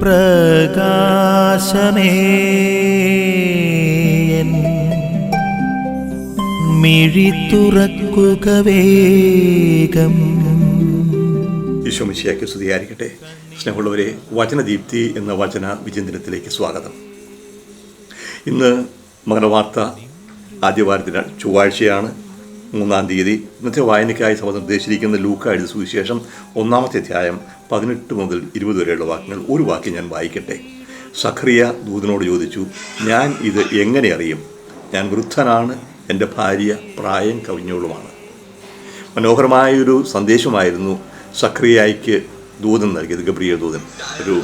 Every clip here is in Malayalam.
പ്രകാശമേ. മിഴി തുറക്കുക വേഗം. ഈശോമിശിയാക്കി സ്തുതിയായിരിക്കട്ടെ. സ്നേഹമുള്ളവരെ വചനദീപ്തി എന്ന വചന വിചിന്തനത്തിലേക്ക് സ്വാഗതം. ഇന്ന് മകനവാർത്ത ആദ്യവാരത്തിന് ചൊവ്വാഴ്ചയാണ്. മൂന്നാം തീയതി. ഇന്നത്തെ വായനയ്ക്കായി സഭ നിർദ്ദേശിച്ചിരിക്കുന്ന ലൂക്ക എഴുതി സുവിശേഷം ഒന്നാമത്തെ അധ്യായം പതിനെട്ട് മുതൽ ഇരുപത് വരെയുള്ള വാക്യങ്ങൾ ഒരു വാക്യം ഞാൻ വായിക്കട്ടെ. സഖറിയ ദൂതനോട് ചോദിച്ചു ഞാൻ ഇത് എങ്ങനെ അറിയും? ഞാൻ വൃദ്ധനാണ് എന്റെ ഭാര്യ പ്രായം കവിഞ്ഞോളുമാണ്. മനോഹരമായൊരു സന്ദേശമായിരുന്നു സഖറിയായിക്ക് ദൂതൻ നൽകിയത് ഗബ്രിയ ദൂതൻ. ഒരു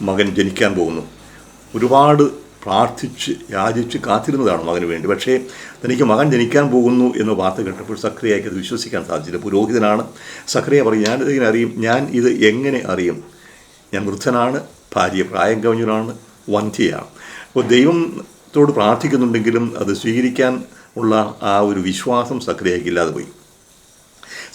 മകൻ ജനിക്കാൻ പോകുന്നു. ഒരുപാട് പ്രാർത്ഥിച്ച് യാചിച്ച് കാത്തിരുന്നതാണ് മകന് വേണ്ടി? പക്ഷേ തനിക്ക് മകൻ ജനിക്കാൻ പോകുന്നു എന്ന വാർത്ത കേട്ടപ്പോൾ സക്രിയയ്ക്ക് അത് വിശ്വസിക്കാൻ സാധിച്ചില്ല. പുരോഹിതനാണ്. സക്രിയ പറയും ഞാൻ ഇതിങ്ങനെ അറിയും. ഞാൻ ഇത് എങ്ങനെ അറിയും? ഞാൻ വൃദ്ധനാണ് ഭാര്യ പ്രായം കവിഞ്ഞവനാണ് വന്ധ്യയാണ്. അപ്പോൾ ദൈവത്തോട് പ്രാർത്ഥിക്കുന്നുണ്ടെങ്കിലും അത് സ്വീകരിക്കാൻ ഉള്ള ആ ഒരു വിശ്വാസം സക്രിയയ്ക്ക് ഇല്ലാതെ പോയി.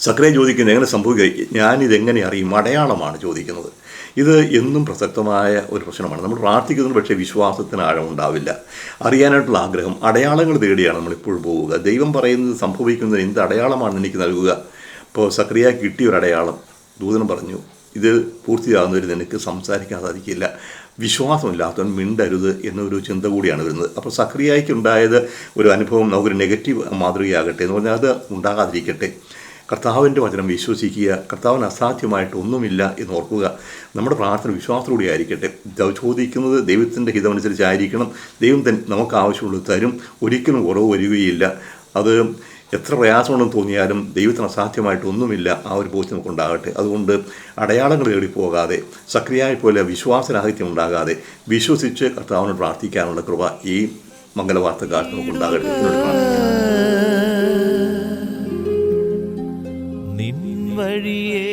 സക്രിയ ചോദിക്കുന്നത് എങ്ങനെ സംഭവിക്കുക ഞാനിതെങ്ങനെ അറിയും? അടയാളമാണ് ചോദിക്കുന്നത്. ഇത് എന്നും പ്രസക്തമായ ഒരു പ്രശ്നമാണ്. നമ്മൾ പ്രാർത്ഥിക്കുന്നത് പക്ഷേ വിശ്വാസത്തിന് ആഴമുണ്ടാവില്ല അറിയാനായിട്ടുള്ള ആഗ്രഹം അടയാളങ്ങൾ തേടിയാണ് നമ്മൾ ഇപ്പോഴും പോവുക. ദൈവം പറയുന്നത് സംഭവിക്കുന്നത് എന്ത് അടയാളമാണ് എനിക്ക് നൽകുക? ഇപ്പോൾ സക്രിയ കിട്ടിയ ഒരു അടയാളം ദൂതനം പറഞ്ഞു ഇത് പൂർത്തിയാകുന്നവർ നിനക്ക് സംസാരിക്കാൻ സാധിക്കില്ല. വിശ്വാസമില്ലാത്തവൻ മിണ്ടരുത് എന്നൊരു ചിന്ത കൂടിയാണ് വരുന്നത്. അപ്പോൾ സക്രിയയ്ക്ക് ഉണ്ടായത് ഒരു അനുഭവം നമുക്കൊരു നെഗറ്റീവ് മാതൃകയാകട്ടെ എന്ന് പറഞ്ഞാൽ അത് ഉണ്ടാകാതിരിക്കട്ടെ. കർത്താവിന്റെ വചനം വിശ്വസിക്കുക. കർത്താവിന് അസാധ്യമായിട്ട് ഒന്നുമില്ല എന്ന് ഓർക്കുക. നമ്മുടെ പ്രാർത്ഥന വിശ്വാസത്തോടെ ആയിരിക്കട്ടെ. ചോദിക്കുന്നത് ദൈവത്തിന്റെ ഹിതമനുസരിച്ചായിരിക്കണം. ദൈവം തന്നെ നമുക്ക് ആവശ്യമുള്ളത് തരും. ഒരിക്കലും കുറവ് വരികയില്ല. അത് എത്ര പ്രയാസമുണ്ടെന്ന് തോന്നിയാലും ദൈവത്തിന് അസാധ്യമായിട്ടൊന്നുമില്ല ആ ഒരു ബോധ്യം നമുക്കുണ്ടാകട്ടെ. അതുകൊണ്ട് അടയാളങ്ങൾ തേടിപ്പോകാതെ സക്രിയായി പോലെ വിശ്വാസരാഹിത്യം ഉണ്ടാകാതെ വിശ്വസിച്ച് കർത്താവിനോട് പ്രാർത്ഥിക്കാനുള്ള കൃപ ഈ മംഗലവാർത്തക്കാലത്ത് നമുക്കുണ്ടാകട്ടെ. ഉണ്ടാകട്ടെ നിൻ വഴിയേ